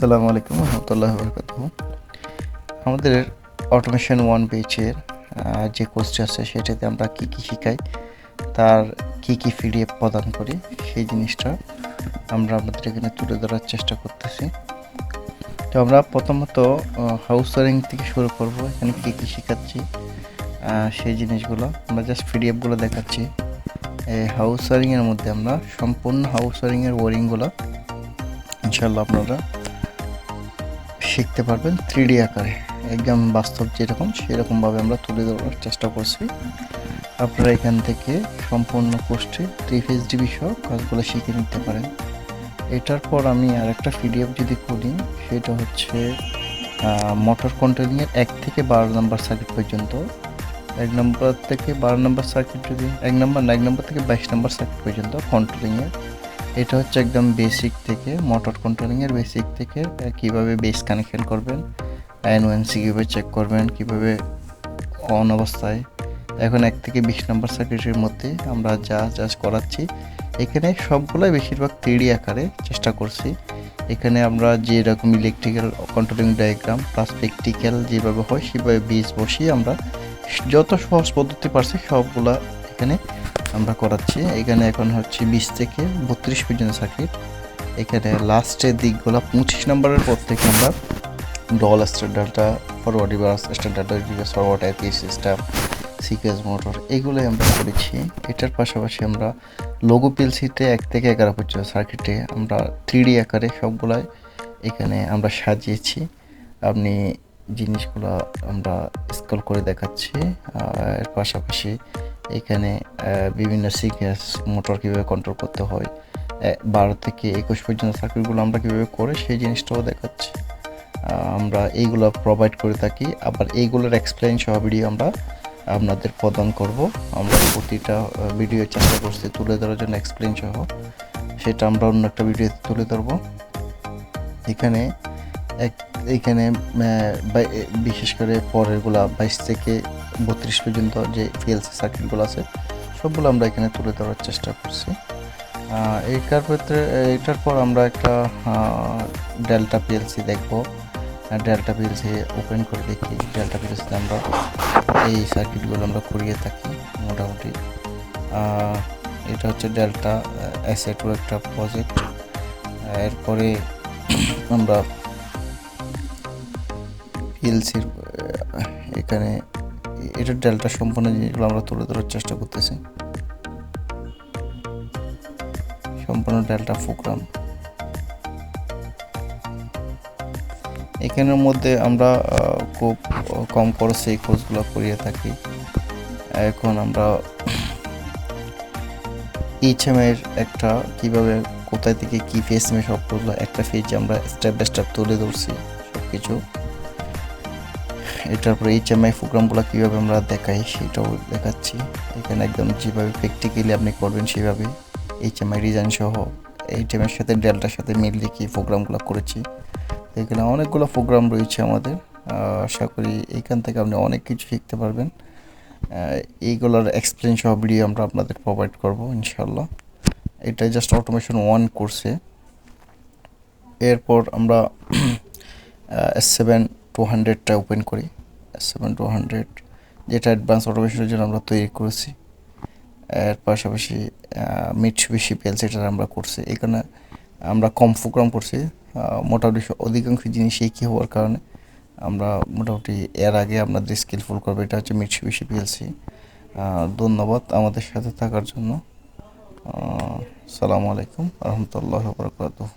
আসসালামু আলাইকুম রহমতুল্লাহ বরকাত আমাদের অটোমেশন ওয়ান পেজের যে কোর্সটি আছে সেটাতে আমরা কি কি শিখাই, তার কি কি পিডিএফ প্রদান করি, সেই জিনিসটা আমরা আমাদের এখানে তুলে ধরার চেষ্টা করতেছি। তো আমরা প্রথমত হাউস ওয়ারিং থেকে শুরু করব, এখানে কী কী শেখাচ্ছি সেই জিনিসগুলো। আমরা জাস্ট পিডিএফগুলো দেখাচ্ছি। এই হাউস ওয়ারিংয়ের মধ্যে আমরা সম্পূর্ণ হাউস ওয়ারিংয়ের ওয়ারিংগুলো ইনশাল্লাহ আপনারা শিখতে পারবেন থ্রি ডি আকারে। একদম বাস্তব যেরকম, সেরকমভাবে আমরা তুলে ধরার চেষ্টা করছি। আপনারা এখান থেকে সম্পূর্ণ কোর্সটি থ্রি ফেজ ডিবি সহ কাজগুলো শিখে নিতে পারেন। এটার পর আমি আরেকটা পিডিএফ যদি খুলি সেটা হচ্ছে মোটর কন্ট্রোলিংয়ের এক থেকে বারো নম্বর সার্কিট পর্যন্ত। এক নম্বর থেকে বারো নম্বর সার্কিট যদি, এক নম্বর না, এক নম্বর থেকে বাইশ নম্বর সার্কিট পর্যন্ত কন্ট্রোলিংয়ের এটা হচ্ছে একদম বেসিক থেকে মোটর কন্ট্রোলিংয়ের বেসিক থেকে কীভাবে বেস কানেকশন করবেন এনওএনসি কীভাবে চেক করবেন, কীভাবে অন অবস্থায়। এখন এক থেকে বিশ নম্বর সার্কিটের মধ্যে আমরা যা যা করাচ্ছি, এখানে সবগুলোই বেশিরভাগ থ্রিডি আকারে চেষ্টা করছি। এখানে আমরা যে রকম electrical controlling diagram plus practical যেভাবে হয়, সেভাবে বীজ বসিয়ে আমরা যত সহজ পদ্ধতি পারছি, সবগুলা এখানে আমরা করাচ্ছি। এখানে এখন হচ্ছে বিশ থেকে বত্রিশ পর্যন্ত সার্কিট এখানে লাস্টের দিকগুলো পঁচিশ নম্বরের পর থেকে আমরা DOL স্ট্যান্ডার্ডটা forward reverse standard reverse forward IP system সিকেস motor এগুলোই আমরা করেছি। এটার পাশাপাশি আমরা লোগো পিএলসিতে এক থেকে এগারো পর্যন্ত সার্কিটে আমরা থ্রি আকারে সবগুলাই এখানে আমরা সাজিয়েছি। আপনি জিনিসগুলো আমরা স্কল করে দেখাচ্ছি। আর এর পাশাপাশি এখানে বিভিন্ন সিকেস মোটর কীভাবে কন্ট্রোল করতে হয় বারো থেকে একুশ পর্যন্ত সার্কিটগুলো আমরা কীভাবে করে সেই জিনিসটাও দেখাচ্ছি। আমরা এইগুলো প্রোভাইড করে থাকি, আবার এইগুলোর এক্সপ্লেন সহ ভিডিও আমরা আপনাদের প্রদান করব। আমরা প্রতিটা ভিডিও চেষ্টা করছি তুলে ধরার জন্য এক্সপ্লেন সহ। সেটা আমরা অন্য একটা ভিডিওতে তুলে ধরবো। এখানে এক, এখানে বিশেষ করে পরেরগুলা বাইশ থেকে বত্রিশ পর্যন্ত যে পিএলসি সার্কিটগুলো আছে সবগুলো আমরা এখানে তুলে ধরার চেষ্টা করছি। আহ, এইটার ভিতরে এটার পর আমরা একটা ডেল্টা পিএলসি দেখব। ডেল্টা পিএলসি ওপেন করে দেখি। ডেল্টা পিএলসিতে আমরা এই সার্কিটগুলো আমরা করিয়ে থাকি মোটামুটি। এটা হচ্ছে ডেল্টা অ্যাসেটও একটা প্রজেক্ট এরপরে আমরা পিএলসির এখানে এটা ডেল্টা সম্পূর্ণ জিনিসগুলো আমরা তুলে ধরার চেষ্টা করতেছি। সম্পূর্ণ ডেল্টা প্রোগ্রাম এখানের মধ্যে আমরা খুব কম খরচে এই কোর্সগুলো করিয়ে থাকি। এখন আমরা এইচএমের একটা কীভাবে, কোথায় থেকে কি ফেস সব করল একটা ফেজে আমরা স্টেপ বাই স্টেপ তুলে ধরছি সব কিছু এটার পরে এইচএমআই প্রোগ্রামগুলো কীভাবে আমরা দেখাই সেটাও দেখাচ্ছি। এখানে একদম যেভাবে প্র্যাকটিক্যালি আপনি করবেন সেভাবে এইচএমআই ডিজাইন সহ এইচএমের সাথে ডেল্টার সাথে মিল রেখে প্রোগ্রামগুলো করেছি। এখানে অনেকগুলো প্রোগ্রাম রয়েছে আমাদের। আশা করি এখান থেকে আপনি অনেক কিছু শিখতে পারবেন। এইগুলোর এক্সপ্লেন সহ ভিডিও আমরা আপনাদের প্রোভাইড করব ইনশাল্লাহ এটা জাস্ট অটোমেশন ওয়ান কোর্সে এরপর আমরা সেভেন টু হান্ড্রেডটা ওপেন করি সেভেন টু হান্ড্রেড যেটা অ্যাডভান্স অটোমেশনের জন্য আমরা তৈরি করেছি। এর পাশাপাশি মিটসুবিশি পিএলসিটা আমরা করছি, এখানে আমরা কম প্রোগ্রাম করছি। মোটামুটি অধিকাংশ জিনিস একই হওয়ার কারণে আমরা মোটামুটি এর আগে আপনাদের স্কিলফুল করব, এটা হচ্ছে মিটসুবিশি পিএলসি ধন্যবাদ আমাদের সাথে থাকার জন্য। সালামু আলাইকুম রহমতুল্লাহ বরকাতুহ।